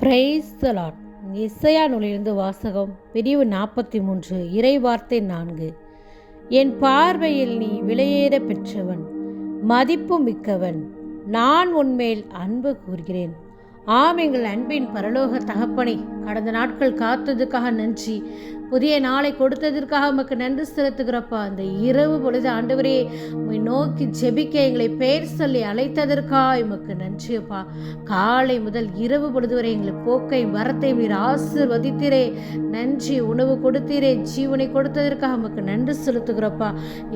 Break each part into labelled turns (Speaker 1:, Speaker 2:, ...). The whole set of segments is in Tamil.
Speaker 1: பிரைஸ்தலாட் இசையா நூலிலிருந்து வாசகம் பிரிவு நாற்பத்தி மூன்று இறை வார்த்தை நான்கு. என் பார்வையில் நீ விலையேற பெற்றவன் மதிப்பு மிக்கவன் நான் உன்மேல் அன்பு கூறுகிறேன். ஆம் எங்கள் அன்பின் பரலோக தகப்பனை கடந்த நாட்கள் காத்ததுக்காக நன்றி. புதிய நாளை கொடுத்ததற்காக உமக்கு நன்றி செலுத்துகிறப்பா. அந்த இரவு பொழுது ஆண்டவரே உம்மை நோக்கி ஜெபிக்க எங்களை பெயர் சொல்லி அழைத்ததற்காக உமக்கு நன்றியப்பா. காலை முதல் இரவு பொழுது வரை எங்களை போக்கை வரத்தை நீர் நன்றி உணவு கொடுத்தீரே ஜீவனை கொடுத்ததற்காக உமக்கு நன்றி செலுத்துகிறப்பா.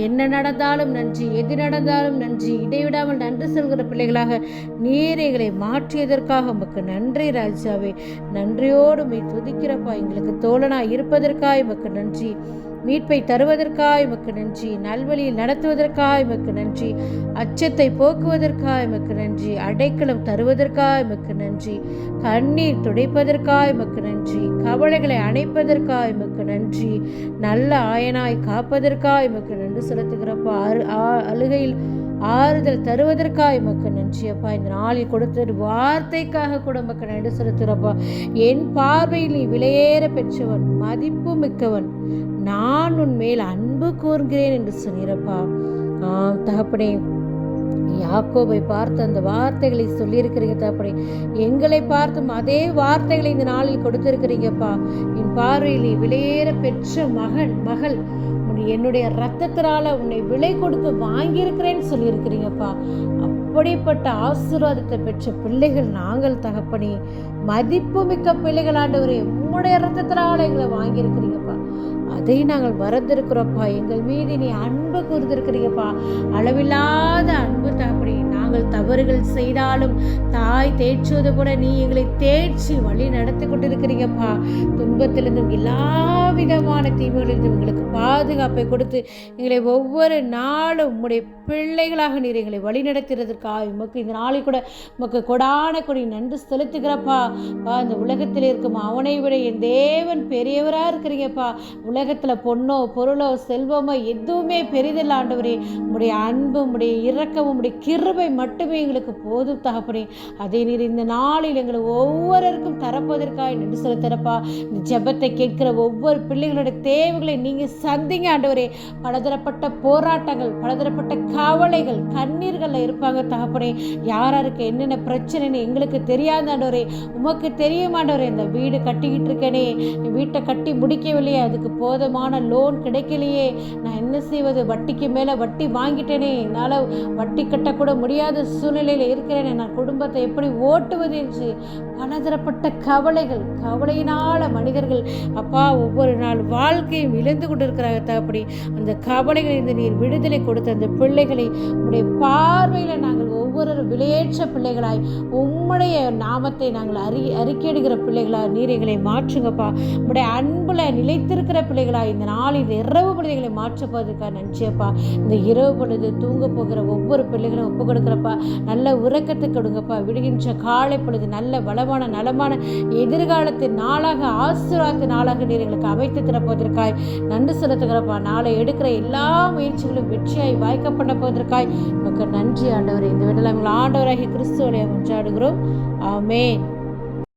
Speaker 1: என்ன நடந்தாலும் நன்றி எது நடந்தாலும் நன்றி இடைவிடாமல் நன்றி செல்கிற பிள்ளைகளாக நீர் எங்களை மாற்றியதற்காக உமக்கு நன்றி ராஜாவே. நன்றியோடு மை துதிக்கிறப்பா. எங்களுக்கு தோழனாய் கொடுப்பதற்காய் உமக்கு நன்றி. மீட்பை தருவதற்காய் உமக்கு நன்றி. நல்வழியில் நடத்துவதற்காய் உமக்கு நன்றி. அச்சத்தை போக்குவதற்காய் உமக்கு நன்றி. அடைக்கலம் தருவதற்காய் உமக்கு நன்றி. கண்ணீர் துடைப்பதற்காய் உமக்கு நன்றி. கவலைகளை அணைப்பதற்காய் உமக்கு நன்றி. நல்ல ஆயனாய் காப்பதற்காய் உமக்கு நன்றி செலுத்துகிறப்ப. அரு அழுகையில் ஆறுதல் தருவதற்காக உமக்கு நன்றியப்பா இந்த நாளில் கொடுத்த வார்த்தைக்காக கூட உமக்கு நன்றி செலுத்துகிறப்பா என் பார்வையில் நீ விலையேற பெற்றவன் மதிப்பு மிக்கவன். நான் உன் மேல் அன்பு கூறுகிறேன் என்று சொல்கிறப்பா ஆம் தகப்பனே யாக்கோபை பார்த்து அந்த வார்த்தைகளை சொல்லியிருக்கிறீங்க தகப்பனே. எங்களை பார்த்தும் அதே வார்த்தைகளை இந்த நாளில் கொடுத்திருக்கிறீங்கப்பா என் பார்வையில் நீ விலையேற பெற்ற மகன் மகள் என்னுடைய ரத்தத்தினால உன்னை விலை கொடுத்து வாங்கியிருக்கிறேன்னு சொல்லியிருக்கிறீங்கப்பா. அப்படிப்பட்ட ஆசீர்வாதத்தை பெற்ற பிள்ளைகள் நாங்கள் தகப்பனே. மதிப்புமிக்க பிள்ளைகள் ஆண்டவரே உம்முடைய ரத்தத்தினால எங்களை வாங்கியிருக்கிறீங்கப்பா. அதை நாங்கள் மறந்திருக்கிறோப்பா எங்கள் மீது நீ அன்பு கூர்ந்திருக்கிறீங்கப்பா. அளவில்லாத அன்பு தகப்பனே. நாங்கள் தவறுகள் செய்தாலும் தாய் தேய்ச்சுவது போல நீ எங்களை தேய்ச்சி வழி நடத்தி கொண்டிருக்கிறீங்கப்பா. துன்பத்திலிருந்தும் எல்லா விதமான தீமைகளிலிருந்தும் எங்களுக்கு பாதுகாப்பை கொடுத்து எங்களை ஒவ்வொரு நாளும் உம்முடைய பிள்ளைகளாக நீர் எங்களை வழிநடத்துறதற்காக உமக்கு இந்த நாளை கூட உமக்கு கொடான கொடி நன்றி செலுத்துகிறப்பா. பா இந்த உலகத்தில் இருக்கும் அவனை விட என் தேவன் பெரியவராக இருக்கிறீங்கப்பா. உலகத்தில் பொண்ணோ பொருளோ செல்வமோ எதுவுமே பெரிதில்ல ஆண்டவரே. உம்முடைய அன்பு உம்முடைய இரக்கம் உம்முடைய கிருபை மட்டுமே எங்களுக்கு போதும் தகப்பனே. அதே நீர் இந்த நாளில் எங்களை ஒவ்வொருவருக்கும் தரப்பதற்காக நன்றி செலுத்துறப்பா இந்த ஜெபத்தை கேட்கிற ஒவ்வொரு பிள்ளைகளுடைய தேவைகளை நீங்கள் சந்திங்க ஆண்டவரே. பலதரப்பட்ட போராட்டங்கள் பலதரப்பட்ட கவலைகள் கண்ணீர்களில் இருப்பாங்க தகப்பனே. யாராருக்கு என்னென்ன பிரச்சனைன்னு எங்களுக்கு தெரியாத ஆண்டவரே. உமக்கு தெரிய இந்த வீடு கட்டிக்கிட்டு இருக்கேனே. வீட்டை கட்டி முடிக்கவில்லையே. அதுக்கு போதுமான லோன் கிடைக்கலையே. நான் என்ன செய்வது? வட்டிக்கு மேலே வட்டி வாங்கிட்டேனே. என்னால் வட்டி கட்டக்கூட முடியாது. சூழ்நிலையில் இருக்கிறேன் நான் குடும்பத்தை எப்படி ஓட்டுவது என்று பலதரப்பட்ட கவலைகள் கவலையினால மனிதர்கள் அப்பா ஒவ்வொரு நாள் வாழ்க்கையும் இழந்து கொண்டிருக்கிறாங்க தகப்படி அந்த கவலைகளிலிருந்து நீர் விடுதலை கொடுத்த அந்த பிள்ளைகளை உடைய பார்வையில் நாங்கள் ஒவ்வொரு விலையேற்ற பிள்ளைகளாய் உம்முடைய நாமத்தை நாங்கள் அறி அறிக்கையிடுகிற பிள்ளைகளாய் நீர் எங்களை மாற்றுங்கப்பா. உடைய அன்பில் நிலைத்திருக்கிற பிள்ளைகளாய் இந்த நாளில் இரவு பிள்ளைகளை மாற்றப்போவதற்காக நன்றியப்பா. இந்த இரவு பொழுது தூங்க போகிற ஒவ்வொரு பிள்ளைகளும் ஒப்பு கொடுங்கப்பா. நல்ல உறக்கத்தை கொடுங்கப்பா. விடுகின்ற காலை பொழுது நல்ல வளமான நலமான எதிர்காலத்தின் நாளாக ஆசீர்வாத நாளாக நீர் எங்களுக்கு அமைத்து திறப்பதற்காய் நன்றி செலுத்துகிறப்பா. நாளை எடுக்கிற எல்லா முயற்சிகளும் வெற்றியாய் வாய்க்கப்பட போவதற்காய் நமக்கு நன்றி ஆண்டவர். இந்த விடலாம் ஆண்டவராகி கிறிஸ்துவோடைய கொண்டாடுகிறோம் ஆமென்.